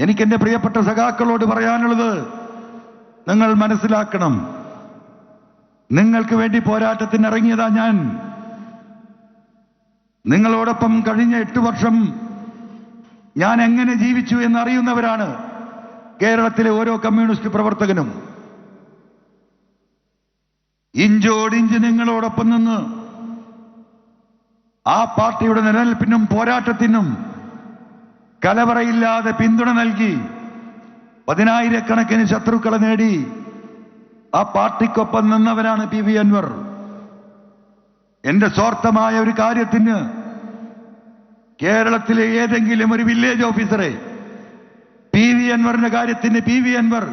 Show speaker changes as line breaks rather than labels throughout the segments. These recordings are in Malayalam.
എനിക്കെന്റെ പ്രിയപ്പെട്ട സഖാക്കളോട് പറയാനുള്ളത് നിങ്ങൾ മനസ്സിലാക്കണം. നിങ്ങൾക്ക് വേണ്ടി പോരാട്ടത്തിന് ഇറങ്ങിയതാ ഞാൻ. നിങ്ങളോടൊപ്പം കഴിഞ്ഞ എട്ട് വർഷം ഞാൻ എങ്ങനെ ജീവിച്ചു എന്നറിയുന്നവരാണ് കേരളത്തിലെ ഓരോ കമ്മ്യൂണിസ്റ്റ് പ്രവർത്തകനും. ഇഞ്ചോടിഞ്ച് നിങ്ങളോടൊപ്പം നിന്ന് ആ പാർട്ടിയുടെ നിലനിൽപ്പിനും പോരാട്ടത്തിനും കലവറയില്ലാതെ പിന്തുണ നൽകി പതിനായിരക്കണക്കിന് ശത്രുക്കളെ നേടി ആ പാർട്ടിക്കൊപ്പം നിന്നവരാണ് പി വി അൻവർ. എന്റെ സ്വാർത്ഥമായ ഒരു കാര്യത്തിന് കേരളത്തിലെ ഏതെങ്കിലും ഒരു വില്ലേജ് ഓഫീസറെ പി വി അൻവറിന്റെ കാര്യത്തിന് പി വി അൻവർ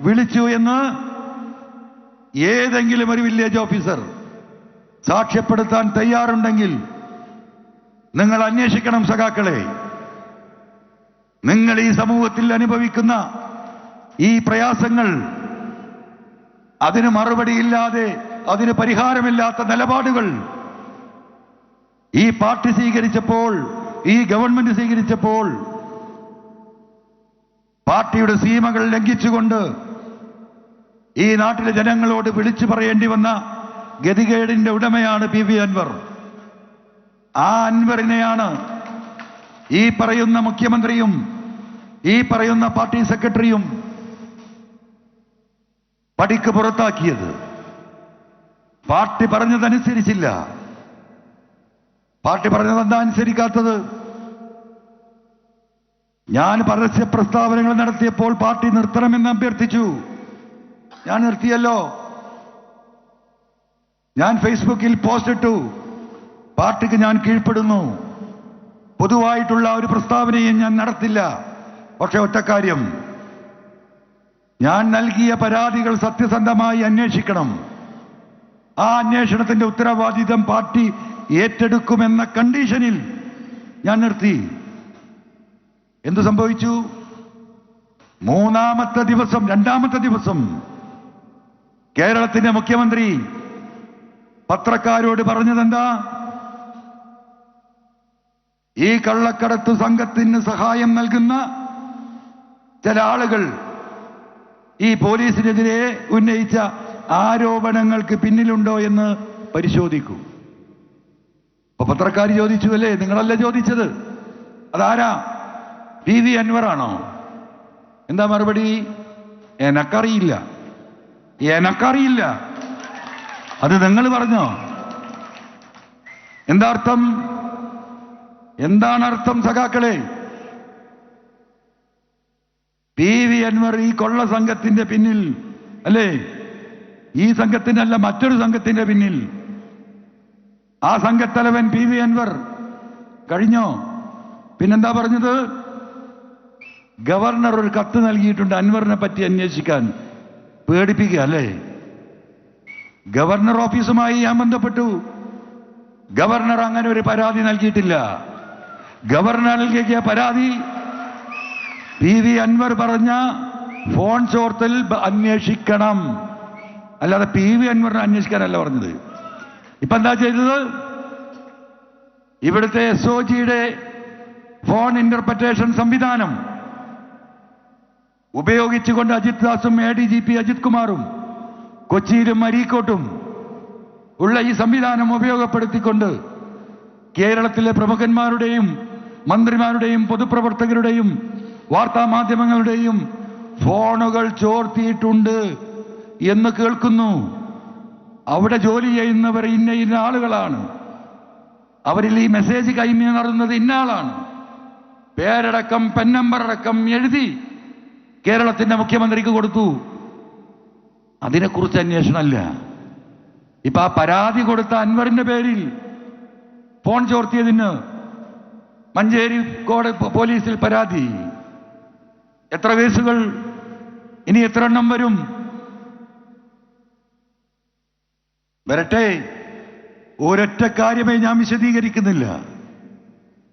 വിളിച്ചു എന്ന് ഏതെങ്കിലും ഒരു വില്ലേജ് ഓഫീസർ സാക്ഷ്യപ്പെടുത്താൻ തയ്യാറുണ്ടെങ്കിൽ നിങ്ങൾ അന്വേഷിക്കണം സഖാക്കളെ. നിങ്ങൾ ഈ സമൂഹത്തിൽ അനുഭവിക്കുന്ന ഈ പ്രയാസങ്ങൾ അതിന് മറുപടിയില്ലാതെ അതിന് പരിഹാരമില്ലാത്ത നിലപാടുകൾ ഈ പാർട്ടി സ്വീകരിച്ചപ്പോൾ ഈ ഗവൺമെന്റ് സ്വീകരിച്ചപ്പോൾ പാർട്ടിയുടെ സീമകൾ ലംഘിച്ചുകൊണ്ട് ഈ നാട്ടിലെ ജനങ്ങളോട് വിളിച്ചു പറയേണ്ടി വന്ന ഗതികേടിന്റെ ഉടമയാണ് പി വി അൻവർ. ആ അൻവറിനെയാണ് ഈ പറയുന്ന മുഖ്യമന്ത്രിയും ഈ പറയുന്ന പാർട്ടി സെക്രട്ടറിയും പടിക്ക് പുറത്താക്കിയത്. പാർട്ടി പറഞ്ഞതനുസരിച്ചില്ല. പാർട്ടി പറഞ്ഞതെന്താ അനുസരിക്കാത്തത്? ഞാൻ പരസ്യ പ്രസ്താവനകൾ നടത്തിയപ്പോൾ പാർട്ടി നിർത്തണമെന്ന് അഭ്യർത്ഥിച്ചു. ഞാൻ നിർത്തിയല്ലോ. ഞാൻ ഫേസ്ബുക്കിൽ പോസ്റ്റ് ഇട്ടു. പാർട്ടിക്ക് ഞാൻ കീഴ്പ്പെടുന്നു. പൊതുവായിട്ടുള്ള ഒരു പ്രസ്താവനയും ഞാൻ നടത്തില്ല. പക്ഷെ ഒറ്റക്കാര്യം. ഞാൻ നൽകിയ പരാതികൾ സത്യസന്ധമായി അന്വേഷിക്കണം. ആ അന്വേഷണത്തിന്റെ ഉത്തരവാദിത്വം പാർട്ടി ഏറ്റെടുക്കുമെന്ന കണ്ടീഷനിൽ ഞാൻ നിർത്തി. എന്തു സംഭവിച്ചു? മൂന്നാമത്തെ ദിവസം രണ്ടാമത്തെ ദിവസം കേരളത്തിന്റെ മുഖ്യമന്ത്രി പത്രക്കാരോട് പറഞ്ഞതെന്താ? ഈ കള്ളക്കടത്ത് സംഘത്തിന് സഹായം നൽകുന്ന ചില ആളുകൾ ഈ പോലീസിനെതിരെ ഉന്നയിച്ച ആരോപണങ്ങൾക്ക് പിന്നിലുണ്ടോ എന്ന് പരിശോധിക്കൂ. അപ്പൊ പത്രക്കാർ ചോദിച്ചു അല്ലേ നിങ്ങളല്ല ചോദിച്ചത്? അതാരാ? പി വി അൻവറാണോ എന്താ മറുപടി? എനക്കറിയില്ല. എനക്കറിയില്ല. അത് നിങ്ങൾ പറഞ്ഞോ? എന്താ അർത്ഥം? എന്താണ് അർത്ഥം സഖാക്കളെ? പി വി അൻവർ ഈ കൊള്ള സംഘത്തിന്റെ പിന്നിൽ അല്ലേ? ഈ സംഘത്തിനല്ല മറ്റൊരു സംഘത്തിന്റെ പിന്നിൽ. ആ സംഘത്തലവൻ പി വി അൻവർ. കഴിഞ്ഞോ? പിന്നെന്താ പറഞ്ഞത്? ഗവർണർ ഒരു കത്ത് നൽകിയിട്ടുണ്ട് അൻവറിനെ പറ്റി അന്വേഷിക്കാൻ. പേടിപ്പിക്കുക അല്ലേ? ഗവർണർ ഓഫീസുമായി ഞാൻ ബന്ധപ്പെട്ടു. ഗവർണർ അങ്ങനെ ഒരു പരാതി നൽകിയിട്ടില്ല. ഗവർണർ നൽകിയ പരാതി. പി വി അൻവർ പറഞ്ഞ ഫോൺ ചോർത്തൽ അന്വേഷിക്കണം. അല്ലാതെ പി വി അൻവറിനെ അന്വേഷിക്കാനല്ല പറഞ്ഞത്. ഇപ്പൊ എന്താ ചെയ്തത്? ഇവിടുത്തെ എസ് ഒ ജിയുടെ ഫോൺ ഇന്റർപ്രറ്റേഷൻ സംവിധാനം ഉപയോഗിച്ചുകൊണ്ട് Ajith ദാസും A D G P Ajith കുമാറും കൊച്ചിയിലും അരീക്കോട്ടും ഉള്ള ഈ സംവിധാനം ഉപയോഗപ്പെടുത്തിക്കൊണ്ട് കേരളത്തിലെ പ്രമുഖന്മാരുടെയും മന്ത്രിമാരുടെയും പൊതുപ്രവർത്തകരുടെയും വാർത്താ മാധ്യമങ്ങളുടെയും ഫോണുകൾ ചോർത്തിയിട്ടുണ്ട് എന്ന് കേൾക്കുന്നു. അവിടെ ജോലി ചെയ്യുന്നവർ ഇന്ന ഇന്ന ആളുകളാണ്. അവരിൽ ഈ മെസ്സേജ് കൈമി നടന്നത് ഇന്ന ആളാണ്. പേരടക്കം പെൻ നമ്പർ അടക്കം എഴുതി കേരളത്തിന്റെ മുഖ്യമന്ത്രിക്ക് കൊടുത്തു. അതിനെക്കുറിച്ച് അന്വേഷണമല്ല. ഇപ്പൊ ആ പരാതി കൊടുത്ത അൻവറിന്റെ പേരിൽ ഫോൺ ചോർത്തിയതിന് മഞ്ചേരി കോടതി പോലീസിൽ പരാതി. എത്ര കേസുകൾ? ഇനി എത്ര എണ്ണം വരും? വരട്ടെ. ഒരൊറ്റ കാര്യമേ ഞാൻ വിശദീകരിക്കുന്നില്ല.